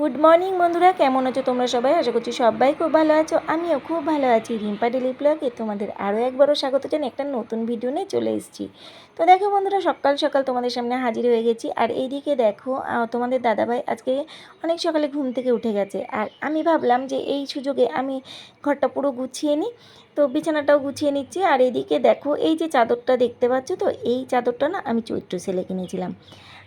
Good morning বন্ধুরা। কেমন আছো তোমরা সবাই? আশা করছি সবাই খুব ভালো আছো। আমিও খুব ভালো আছি। রিম্পা ডেলি ব্লগে তোমাদের আরও একবারও স্বাগত জানি একটা নতুন ভিডিও নিয়ে চলে এসেছি। তো দেখো বন্ধুরা, সকাল সকাল তোমাদের সামনে হাজির হয়ে গেছি। আর এইদিকে দেখো তোমাদের দাদাভাই আজকে অনেক সকালে ঘুম থেকে উঠে গেছে। আর আমি ভাবলাম যে এই সুযোগে আমি ঘরটা পুরো গুছিয়ে নিই। তো বিছানাটাও গুছিয়ে নিচ্ছি। আর এদিকে দেখো, এই যে চাদরটা দেখতে পাচ্ছ তো, এই চাদরটা না আমি চৈত্র সেলে কিনেছিলাম।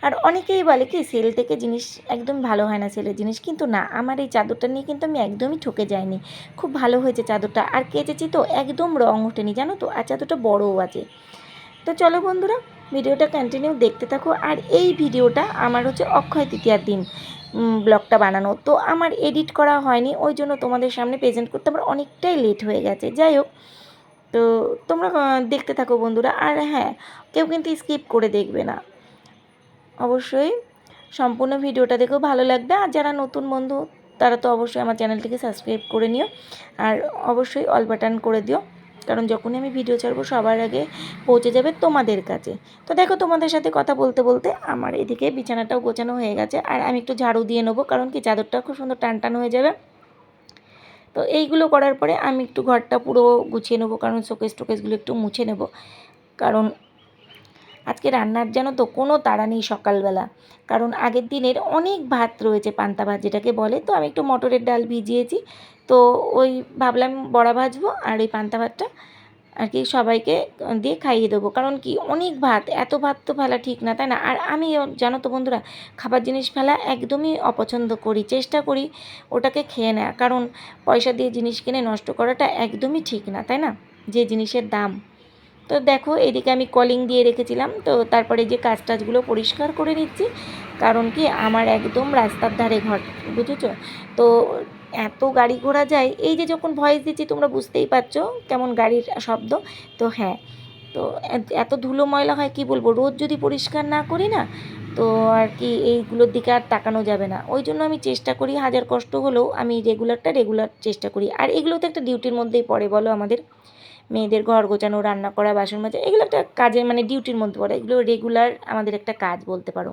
আর অনেকেই বলে কি, সেল থেকে জিনিস একদম ভালো হয় না সেলের জিনিস। কিন্তু না, আমার এই চাদরটা নিয়ে কিন্তু আমি একদমই ঠকে যাইনি। খুব ভালো হয়েছে চাদরটা। আর কেচেছি তো, একদম রং ওঠেনি, জানো তো? আর চাদরটা বড়ও আছে। তো চলো বন্ধুরা ভিডিওটা কন্টিনিউ দেখতে থাকো। আর এই ভিডিওটা আমার হচ্ছে অক্ষয় তৃতীয়ার দিন ব্লগটা বানানো। তো আমার এডিট করা হয়নি, ওই জন্য তোমাদের সামনে প্রেজেন্ট করতে আমার অনেকটাই লেট হয়ে গেছে। যাই হোক, তো তোমরা দেখতে থাকো বন্ধুরা। আর হ্যাঁ কেউ কিন্তু স্কিপ করে দেখবে না। অবশ্যই সম্পূর্ণ ভিডিওটা দেখেও ভালো লাগবে। আর যারা নতুন বন্ধু, তারা তো অবশ্যই আমার চ্যানেলটিকে সাবস্ক্রাইব করে নিও। আর অবশ্যই অল বাটন করে দিও। কারণ যখনই আমি ভিডিও ছাড়বো, সবার আগে পৌঁছে যাবে তোমাদের কাছে। তো দেখো, তোমাদের সাথে কথা বলতে বলতে আমার এদিকে বিছানাটাও গোছানো হয়ে গেছে। আর আমি একটু ঝাড়ু দিয়ে নেব, কারণ কি চাদরটা খুব সুন্দর টান হয়ে যাবে। তো এইগুলো করার পরে আমি একটু ঘরটা পুরো গুছিয়ে নেব, কারণ শোকেস টোকেসগুলো একটু মুছে নেব। কারণ আজকে রান্নার যেন তো কোনো তাড়া নেই সকালবেলা। কারণ আগের দিনের অনেক ভাত রয়েছে পান্তা ভাত যেটাকে বলে, তো আমি একটু মটরের ডাল ভিজিয়েছি। তো ওই ভাবলাম বড়া ভাজবো আর ওই পান্তা ভাতটা আর কি সবাইকে দিয়ে খাইয়ে দেবো। কারণ কি অনেক ভাত, এত ভাত তো ফেলা ঠিক না, তাই না? আর আমি জানো তো বন্ধুরা, খাবার জিনিস ফেলা একদমই অপছন্দ করি, চেষ্টা করি ওটাকে খেয়ে নেওয়া কারণ পয়সা দিয়ে জিনিস কিনে নষ্ট করাটা একদমই ঠিক না, তাই না? যে জিনিসের দাম। তো দেখো, এদিকে আমি কলিং দিয়ে রেখেছিলাম। তো তারপরে যে কাজ টাজগুলো পরিষ্কার করে নিচ্ছি। কারণ কি, আমার একদম রাস্তার ধারে ঘর, বুঝেছ? তো এত গাড়ি ঘোড়া যায়, এই যে যখন ভয়েস দিচ্ছি, তোমরা বুঝতেই পারছ কেমন গাড়ির শব্দ। তো হ্যাঁ তো এত- ধুলো ময়লা হয়, কি বলব? রোজ যদি পরিষ্কার না করি না, তো আর কি এইগুলোর দিকে আর তাকানো যাবে না। ওই জন্য আমি চেষ্টা করি, হাজার কষ্ট হলেও আমি রেগুলারটা রেগুলার চেষ্টা করি। আর এগুলো তো একটা ডিউটির মধ্যেই পড়ে, বলো আমাদের। মেয়েদের ঘর গোছানো, রান্না করা, বাসন মাজা, এগুলো একটা কাজের মানে ডিউটির মধ্যে পড়ে। এগুলো রেগুলার আমাদের একটা কাজ বলতে পারো।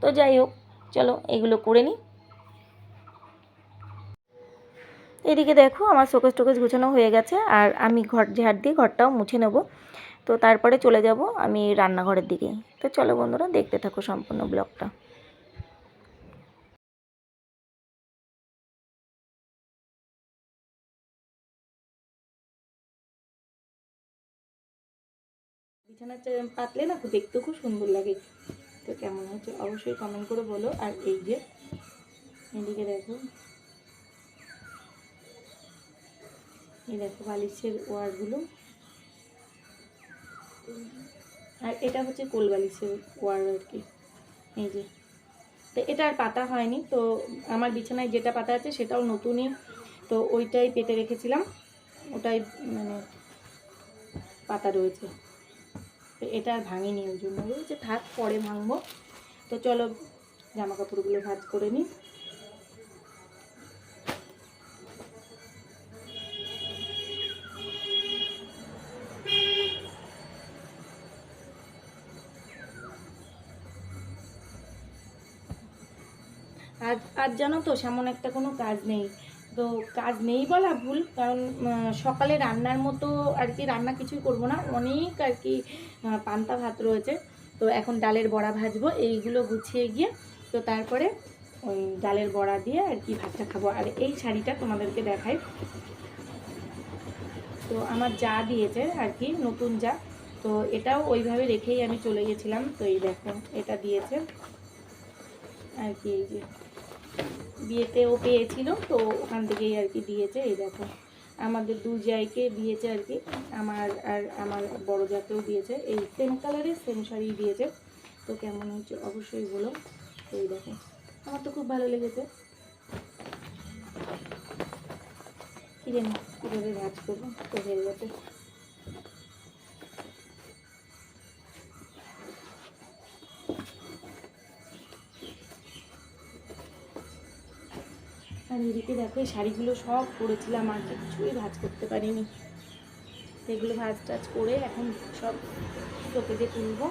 তো যাই হোক, চলো এগুলো করে নিই এদিকে দেখো আমার শোকেস টোকেস গুছানো হয়ে গেছে, আর আমি ঘর ঝাড় দিয়ে ঘরটাও মুছে নেব। তো তারপরে চলে যাব আমি রান্নাঘরের দিকে। তো চলো বন্ধুরা, দেখতে থাকো সম্পূর্ণ ব্লগটা। বিছানা পাতলে না, খুব দেখতেও খুব সুন্দর লাগে। তো কেমন হচ্ছে অবশ্যই কমেন্ট করে বলো। আর এই যে, এদিকে দেখো। এই দেখো বালিশের ওয়ারগুলো। আর এটা হচ্ছে কোল বালিশের ওয়ার আর কি। এই যে। তো এটা আর পাতা হয়নি, তো আমার বিছানায় যেটা পাতা আছে সেটাও নতুনই। তো ওইটাই পেতে রেখেছিলাম। ওটাই মানে পাতা রয়েছে। এটা আর ভাঙিনি ওই জন্য। যে থাক, পরে ভাঙবো। তো চলো জামা কাপড়গুলো ভাজ করে নিই। আজ আজ জানো তো, সেমন একটা কোনো কাজ নেই। তো কাজ নেই বলা ভুল, কারণ সকালে রান্নার মতো আর কি রান্না কিছুই করব না। অনেক আর কি পান্তা ভাত রয়েছে। তো এখন ডালের বড়া ভাজবো, এইগুলো গুছিয়ে গিয়ে, তো তারপরে ওই ডালের বড়া দিয়ে আর কি ভাতটা খাব। আর এই শাড়িটা তোমাদেরকে দেখাই। তো আমার যা দিয়েছে আর কি, নতুন যা, তো এটাও ওইভাবে রেখেই আমি চলে গেছিলাম। তো এই দেখো, এটা দিয়েছে। আর কি, এই যে বিয়েতে ও পেয়েছিল, তো ওখান থেকেই আর কি দিয়েছে, এই দেখো। আমাদের দু জায়কে দিয়েছে আর কি, আমার আর আমার বড় জাতেও দিয়েছে, এই সেম কালারের সেম শাড়ি দিয়েছে। তো কেমন হচ্ছে অবশ্যই বলো, এই দেখো। আমার তো খুব ভালো লেগেছে। কি জানি, কীভাবে ভাজ করব, তো হয়ে গেছে। আর এদিকে দেখো, এই শাড়িগুলো সব করেছিলাম আর কিছুই ভাজ করতে পারিনি। সেগুলো এগুলো ভাজ টাজ করে এখন সব শোকেজে তুলবো।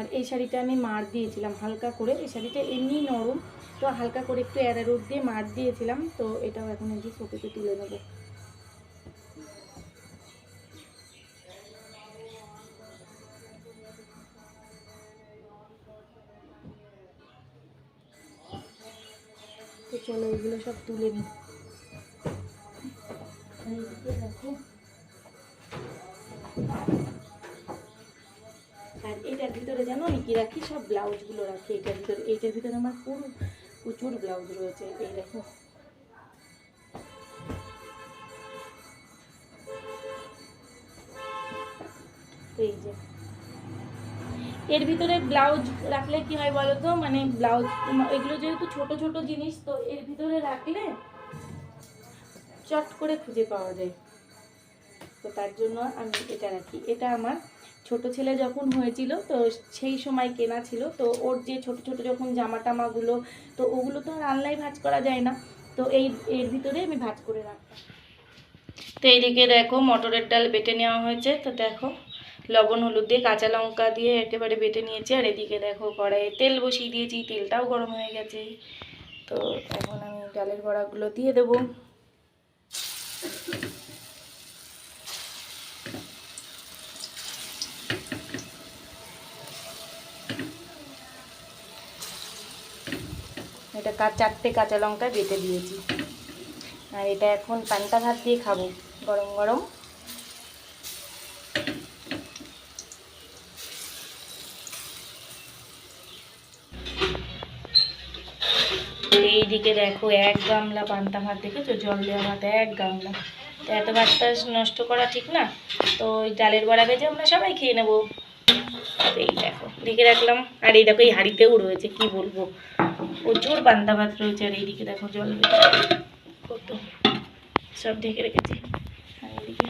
আর এই শাড়িটা আমি মার দিয়েছিলাম হালকা করে। এই শাড়িটা এমনি নরম, তো হালকা করে একটু অ্যারারুট দিয়ে মার দিয়েছিলাম, তো এটাও এখন এই যে শোকেতে তুলে নেব। তো চলো এগুলো সব তুলে এদিকে দেখো। আর এটার ভিতরে জানো কি রাখি? সব ব্লাউজগুলো রাখি এটার ভিতরে। এইটার ভিতরে আমার পুরো প্রচুর ব্লাউজ রয়েছে। এই দেখো। এই যে। এর ভিতরে ব্লাউজ রাখলে কি হয় বলো তো মানে ব্লাউজ এগুলো যেহেতু ছোট ছোট জিনিস, তো এর ভিতরে রাখলে চট করে খুঁজে পাওয়া যায়। তো তার জন্য আমি এটা রাখি। এটা আমার ছোট ছেলে যখন হয়েছিল, তো সেই সময় কেনা ছিল। তো ওর যে ছোট ছোট যখন জামা টামাগুলো তো ওগুলো তো আর আনলাই ভাঁজ করা যায় না। তো এই, এর ভিতরে আমি ভাজ করে রাখতাম তো এইদিকে দেখো মটরের ডাল বেটে নেওয়া হয়েছে। তো দেখো লবণ, হলুদ দিয়ে কাঁচা লঙ্কা দিয়ে একেবারে বেটে নিয়েছি। আর এদিকে দেখো কড়াইয়ে তেল বসিয়ে দিয়েছি, তেলটাও গরম হয়ে গেছে। তো এখন আমি ডালের বড়াগুলো দিয়ে দেবো। চারটে কাঁচা লঙ্কা বেটে দিয়েছি। আর এটা এখন পান্তা ভাত দিয়ে খাব, গরম গরম। এইদিকে দেখো এক গামলা পান্তা ভাত দেখেছ? জল দেওয়া ভাত এক গামলা। এত ভাতটা নষ্ট করা ঠিক না? তো ওই ডালের বড়া ভেজে আমরা সবাই খেয়ে নেব। তো এই দেখো ঢেকে রাখলাম, আর এই দেখো এই হাঁড়িতেও রয়েছে, কি বলব? প্রচুর বান্দা ভাত রয়েছে, আর এইদিকে দেখো জল কত? সব ঢেকে রেখেছি। আর এইদিকে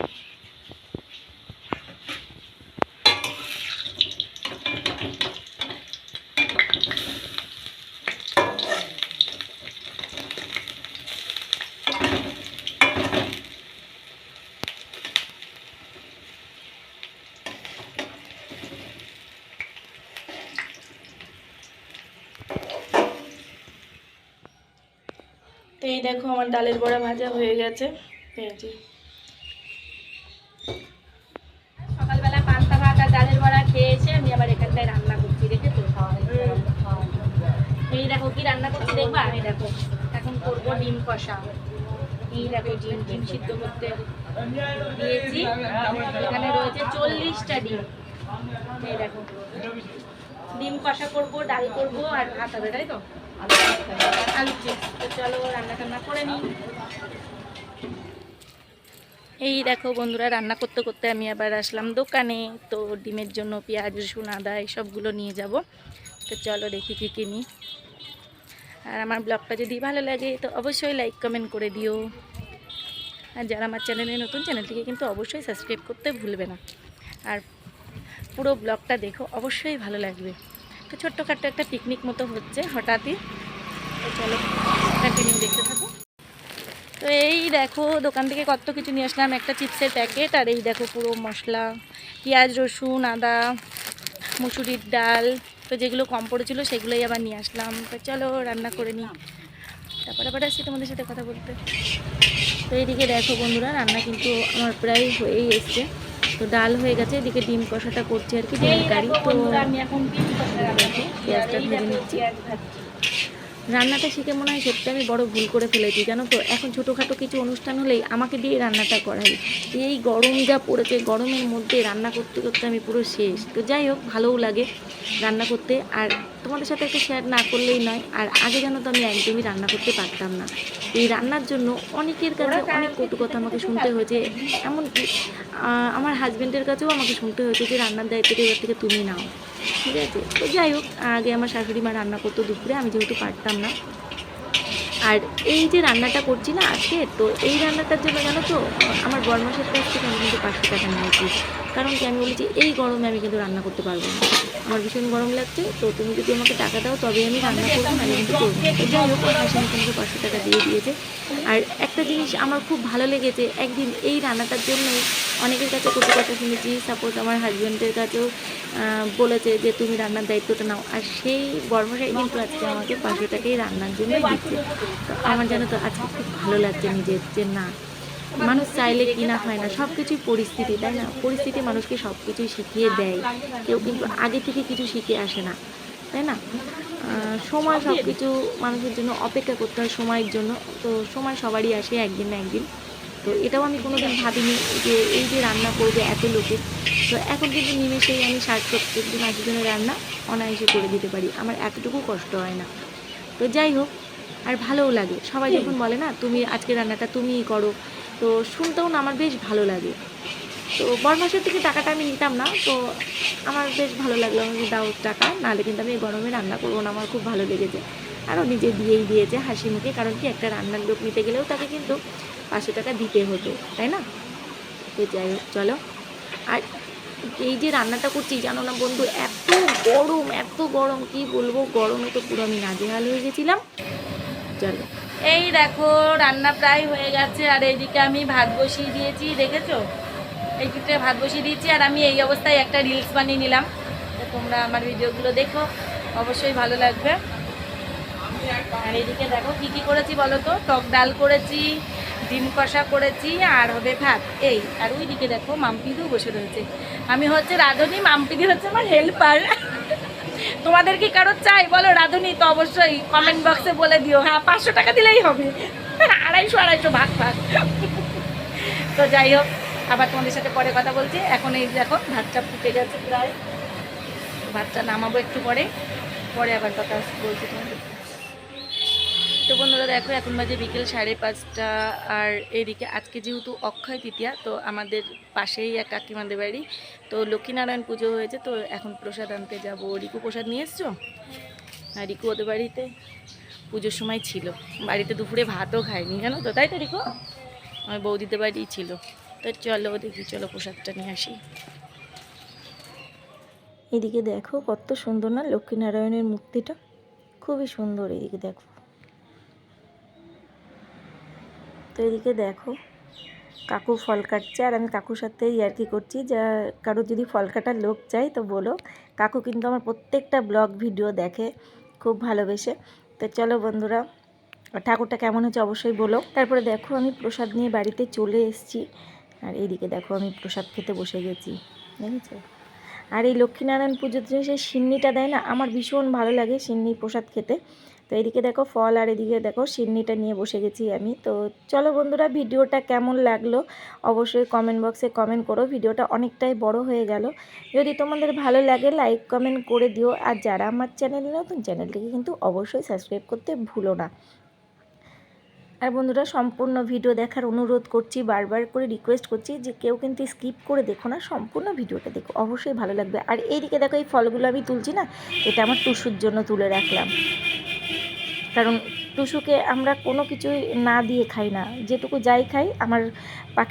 তো এই দেখো আমার ডালের বড়া ভাজা হয়ে গেছে। পান্তা ভাত আর ডালের বড়া আমি আবার এখানটায় রান্না করছি দেখেছ এই দেখো কি রান্না করছি দেখো, এখন করব ডিম কষা। এই দেখো ডিম ডিম সিদ্ধ করতে দিয়েছি। এখানে রয়েছে চল্লিশটা ডিম। দেখো। ডিম কষা করব, ডাল করব আর ভাত হবে, তাই তো? তো চলো রান্না টান্না করে এই দেখো বন্ধুরা, রান্না করতে করতে আমি আবার আসলাম দোকানে। তো ডিমের জন্য পেঁয়াজ, রসুন, আদা, এসবগুলো নিয়ে যাব। তো চলো দেখি কী কিনি। আর আমার ব্লগটা যদি ভালো লাগে, তো অবশ্যই লাইক কমেন্ট করে দিও। আর যারা আমার চ্যানেলে নতুন চ্যানেলটিকে কিন্তু অবশ্যই সাবস্ক্রাইব করতে ভুলবে না। আর পুরো ব্লগটা দেখো, অবশ্যই ভালো লাগবে। তো ছোট্টখাট্ট একটা পিকনিক মতো হচ্ছে হঠাৎই। তো চলো কন্টিনিউ দেখতে থাকো। তো এই দেখো, দোকান থেকে কত কিছু নিয়ে আসলাম, একটা চিপসের প্যাকেট আর এই দেখো পুরো মশলা, পেঁয়াজ, রসুন, আদা, মুসুরির ডাল। তো যেগুলো কম পড়েছিল সেগুলোই আবার নিয়ে আসলাম। তো চলো, রান্না করে নিই। তারপরে আবার আসছি তোমাদের সাথে কথা বলতে। তো এইদিকে দেখো বন্ধুরা, রান্না কিন্তু আমার প্রায় হয়েই এসছে। তো ডাল হয়ে গেছে এদিকে ডিম কষাটা করছি আর কি ডিম কারি। তো পেঁয়াজটা ভেজে নিচ্ছি। রান্নাটা শিখে মনে হয় সত্যি আমি বড় ভুল করে ফেলেছি জানো তো? এখন ছোটোখাটো কিছু অনুষ্ঠান হলেই আমাকে দিয়ে রান্নাটা করাই। এই গরম যা পড়েছে গরমের মধ্যে রান্না করতে করতে আমি পুরো শেষ। তো যাই হোক ভালোও লাগে রান্না করতে। আর তোমাদের সাথে একটু শেয়ার না করলেই নয় আর আগে জানো তো আমি একদমই রান্না করতে পারতাম না। এই রান্নার জন্য অনেকের কাছে অনেক কটু কথা আমাকে শুনতে হয়েছে। এমনকি আমার হাজব্যান্ডের কাছেও আমাকে শুনতে হয়েছে যে রান্নার দায়িত্বটা এবার থেকে তুমি নাও। ঠিক আছে তো যাই হোক, আগে আমার শাশুড়ি মা রান্না করতো দুপুরে, আমি যেহেতু পারতাম না। আর এই যে রান্নাটা করছি না আজকে, তো এই রান্নাটার জন্য জানো তো, আমার বর্মাসের কাছ থেকে আমি কিন্তু পাঁচশো টাকা নিয়েছি। কারণ কি আমি বলেছি, এই গরমে আমি কিন্তু রান্না করতে পারব না। আমার ভীষণ গরম লাগছে, তো তুমি যদি আমাকে টাকা দাও তবে আমি রান্না করব, নাহলে কিন্তু করব না। তো যাই হোক হাসি মুখে পাঁচশো টাকা দিয়ে দিয়েছে। আর একটা জিনিস আমার খুব ভালো লেগেছে, একদিন এই রান্নাটার জন্যই অনেকের কাছে কত কথা শুনেছি সাপোজ আমার হাজব্যান্ডের কাছেও বলেছে যে তুমি রান্নার দায়িত্বটা নাও। আর সেই বর্মশাই কিন্তু আজকে আমাকে পাঁচশো টাকাই রান্নার জন্য দিচ্ছে। তো আমার জানো তো আজকে খুব ভালো লাগছে নিজের যে না মানুষ চাইলে কি না হয় না সব কিছুই পরিস্থিতি, তাই না? পরিস্থিতি মানুষকে সব কিছুই শিখিয়ে দেয়। কেউ কিন্তু আগে থেকে কিছু শিখে আসে না, তাই না? সময় সব কিছু মানুষের জন্য অপেক্ষা করতে হয় সময়ের জন্য। তো সময় সবারই আসে একদিন না একদিন। তো এটাও আমি কোনোদিন ভাবিনি যে এই যে রান্না করবে এত লোকে। তো এখন কিন্তু নিমেষেই আমি ষাট সত্তর জন আশি জনের রান্না অনায়াসে করে দিতে পারি। আমার এতটুকু কষ্ট হয় না। তো যাই হোক, আর ভালোও লাগে। সবাই যখন বলে না, তুমি আজকে রান্নাটা তুমিই করো তো শুনতেও না আমার বেশ ভালো লাগে। তো বরমাসের থেকে টাকাটা আমি নিতাম না, তো আমার বেশ ভালো লাগল আমাকে দাও টাকা, নাহলে কিন্তু আমি গরমে রান্না করব না, আমার খুব ভালো লেগেছে। আরও নিজে দিয়েই দিয়েছে হাসি মুখে, কারণ কি একটা রান্নার লোক নিতে গেলেও তাকে কিন্তু পাঁচশো টাকা দিতে হতো, তাই না? তো যাই হোক, চলো। আর এই যে রান্নাটা করছি, জানো না বন্ধু, এত গরম এত গরম, কি বলব, গরমে তো পুরো আমি নাজেহাল হয়ে গেছিলাম। চলো। এই দেখো, রান্না প্রায় হয়ে গেছে, আর এইদিকে আমি ভাত বসিয়ে দিয়েছি, দেখেছ? এই দিকটা ভাত বসিয়ে দিয়েছি, আর আমি এই অবস্থায় একটা রিলস বানিয়ে নিলাম। তো তোমরা আমার ভিডিওগুলো দেখো, অবশ্যই ভালো লাগবে। আর এইদিকে দেখো, কী কী করেছি বলো তো? টক ডাল করেছি, ডিম কষা করেছি, আর হবে ভাত। এই, আর ওইদিকে দেখো মাম্পিদিও বসে রয়েছে। আমি হচ্ছে রাধুনি, মাম্পিদি হচ্ছে আমার হেল্পার তোমাদের কি কারও চাই? বলো রাধুনি তো অবশ্যই কমেন্ট বক্সে বলে দিও। হ্যাঁ পাঁচশো টাকা দিলেই হবে। আড়াইশো আড়াইশো ভাগ ভাগ। তো যাই হোক আবার তোমাদের সাথে পরে কথা বলছি। এখন এই দেখো ভাতটা ফুটে গেছে প্রায়। ভাতটা নামাবো একটু পরে। পরে আবার কথা বলছি তোমাদের। তো বন্ধুরা দেখো, এখন বাজে বিকেল সাড়ে পাঁচটা। আর এদিকে আজকে যেহেতু অক্ষয় তৃতীয়া, তো আমাদের পাশেই এক কাকিমাদের বাড়ি। তো লক্ষ্মীনারায়ণ পুজো হয়েছে, তো এখন প্রসাদ আনতে যাব। রিকু প্রসাদ নিয়ে এসছো? আর রিকু ওদের বাড়িতে পুজোর সময় ছিল। বাড়িতে দুপুরে ভাতও খায়নি, জানো তো? তাই তো, রিকু? আমার বৌদিদের বাড়িই ছিল। তো চলো দেখি, চলো প্রসাদটা নিয়ে আসি। এদিকে দেখো, কত সুন্দর না লক্ষ্মীনারায়ণের মূর্তিটা? খুবই সুন্দর এদিকে দেখো। তো এদিকে দেখো, কাকু ফল কাটছে আর আমি কাকুর সাথে ইয়ার্কি করছি। যা কারও যদি ফল কাটার লোক চাই তো বলো, কাকু কিন্তু আমার প্রত্যেকটা ব্লগ ভিডিও দেখে, খুব ভালোবেসে। তো চলো বন্ধুরা, ঠাকুরটা কেমন হচ্ছে অবশ্যই বলো। তারপরে দেখো আমি প্রসাদ নিয়ে বাড়িতে চলে এসেছি। আর এইদিকে দেখো আমি প্রসাদ খেতে বসে গেছি, দেখেছ? আর এই লক্ষ্মীনারায়ণ পুজোর যে সেই সিন্নিটা দেয় না, আমার ভীষণ ভালো লাগে সিন্নি প্রসাদ খেতে। তো এদিকে দেখো ফল আর এদিকে দেখো সিন্নিটা নিয়ে বসে গেছি আমি। তো চলো বন্ধুরা, ভিডিওটা কেমন লাগল অবশ্যই কমেন্ট বক্সে কমেন্ট করো। ভিডিওটা অনেকটাই বড় হয়ে গেল। যদি তোমাদের ভালো লাগে লাইক কমেন্ট করে দিও। আর যারা আমার চ্যানেলে নতুন চ্যানেলটিকে কিন্তু অবশ্যই সাবস্ক্রাইব করতে ভুলো না। আর বন্ধুরা, সম্পূর্ণ ভিডিও দেখার অনুরোধ করছি, বারবার করে রিকোয়েস্ট করছি যে কেউ কিন্তু স্কিপ করে দেখো না, সম্পূর্ণ ভিডিওটা দেখো। অবশ্যই ভালো লাগবে। আর এইদিকে দেখো এই ফলগুলো আমি তুলছি না, এটা আমার টুসুর জন্য তুলে রাখলাম। কারণ টুসুকে আমরা কোনো কিছুই না দিয়ে খাই না। যেটুকু যাই খাই আমার পাখি